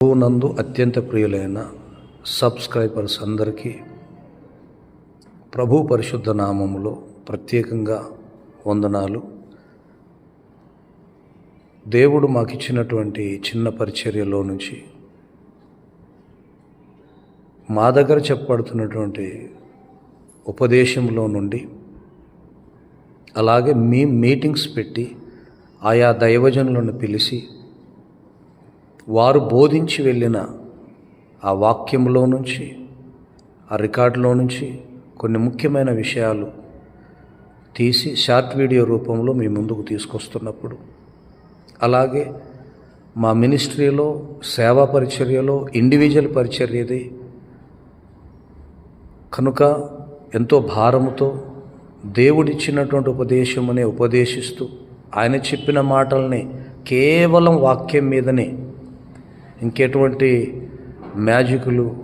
నందు అత్యంత ప్రియులైన సబ్స్క్రైబర్స్ అందరికీ ప్రభు పరిశుద్ధ నామములో ప్రత్యేకంగా వందనాలు. దేవుడు మాకు ఇచ్చినటువంటి చిన్న పరిచర్యలో నుంచి మా దగ్గర చెప్పబడుతున్నటువంటి ఉపదేశంలో నుండి అలాగే మీ మీటింగ్స్ పెట్టి ఆయా దైవజనులను పిలిచి వారు బోధించి వెళ్ళిన ఆ వాక్యంలో నుంచి ఆ రికార్డులో నుంచి కొన్ని ముఖ్యమైన విషయాలు తీసి షార్ట్ వీడియో రూపంలో మీ ముందుకు తీసుకొస్తున్నప్పుడు. అలాగే మా మినిస్ట్రీలో సేవా పరిచర్యలో ఇండివిజువల్ పరిచర్యది కనుక ఎంతో భారముతో దేవుడిచ్చినటువంటి ఉపదేశమునే ఉపదేశిస్తూ ఆయన చెప్పిన మాటల్ని కేవలం వాక్యం మీదనే ఇంకెటువంటి మ్యాజిక్లు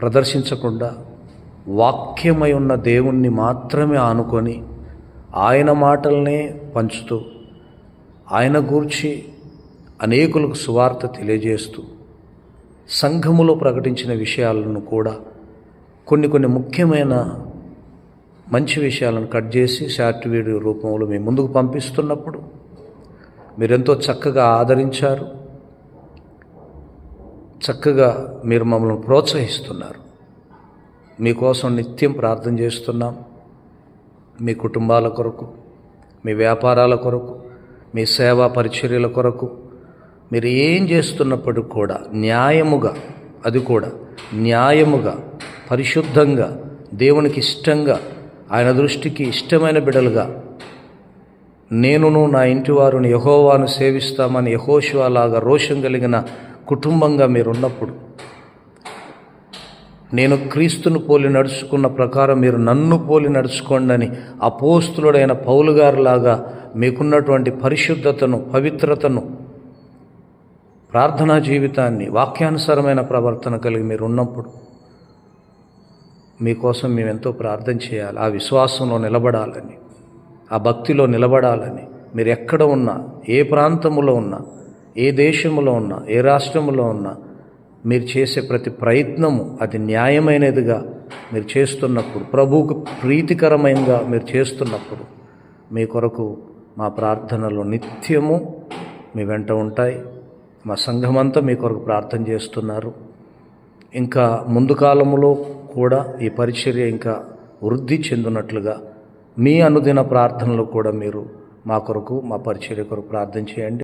ప్రదర్శించకుండా వాక్యమై ఉన్న దేవుణ్ణి మాత్రమే ఆనుకొని ఆయన మాటలనే పంచుతూ ఆయన గూర్చి అనేకులకు సువార్త తెలియజేస్తూ సంఘములో ప్రకటించిన విషయాలను కూడా కొన్ని కొన్ని ముఖ్యమైన మంచి విషయాలను కట్ చేసి షార్ట్ వీడియో రూపంలో మేము ముందుకు పంపిస్తున్నప్పుడు మీరెంతో చక్కగా ఆదరించారు. చక్కగా మీరు మమ్మల్ని ప్రోత్సహిస్తున్నారు. మీకోసం నిత్యం ప్రార్థన చేస్తున్నాం. మీ కుటుంబాల కొరకు మీ వ్యాపారాల కొరకు మీ సేవా పరిచర్యల కొరకు మీరు ఏం చేస్తున్నప్పటికి కూడా న్యాయముగా అది కూడా న్యాయముగా పరిశుద్ధంగా దేవునికి ఇష్టంగా ఆయన దృష్టికి ఇష్టమైన బిడలుగా నేనును నా ఇంటి వారిని యహోవాను సేవిస్తామని యహోశివాలాగా రోషం కలిగిన కుటుంబంగా మీరున్నప్పుడు నేను క్రీస్తును పోలి నడుచుకున్న ప్రకారం మీరు నన్ను పోలి నడుచుకోండి అని అపోస్తులుడైన పౌలు గారిలాగా మీకున్నటువంటి పరిశుద్ధతను పవిత్రతను ప్రార్థనా జీవితాన్ని వాక్యానుసారమైన ప్రవర్తన కలిగి మీరు ఉన్నప్పుడు మీకోసం మేమెంతో ప్రార్థన చేయాలి ఆ విశ్వాసంలో నిలబడాలని ఆ భక్తిలో నిలబడాలని మీరు ఎక్కడ ఉన్నా ఏ ప్రాంతంలో ఉన్నా ఏ దేశంలో ఉన్నా ఏ రాష్ట్రంలో ఉన్నా మీరు చేసే ప్రతి ప్రయత్నము అది న్యాయమైనదిగా మీరు చేస్తున్నప్పుడు ప్రభువుకు ప్రీతికరమైనగా మీరు చేస్తున్నప్పుడు మీ కొరకు మా ప్రార్థనలు నిత్యము మీ వెంట ఉంటాయి. మా సంఘమంతా మీ కొరకు ప్రార్థన చేస్తున్నారు. ఇంకా ముందు కాలంలో కూడా ఈ పరిచర్య ఇంకా వృద్ధి చెందినట్లుగా మీ అనుదిన ప్రార్థనలు కూడా మీరు మా కొరకు మా పరిచర్య కొరకు ప్రార్థన చేయండి.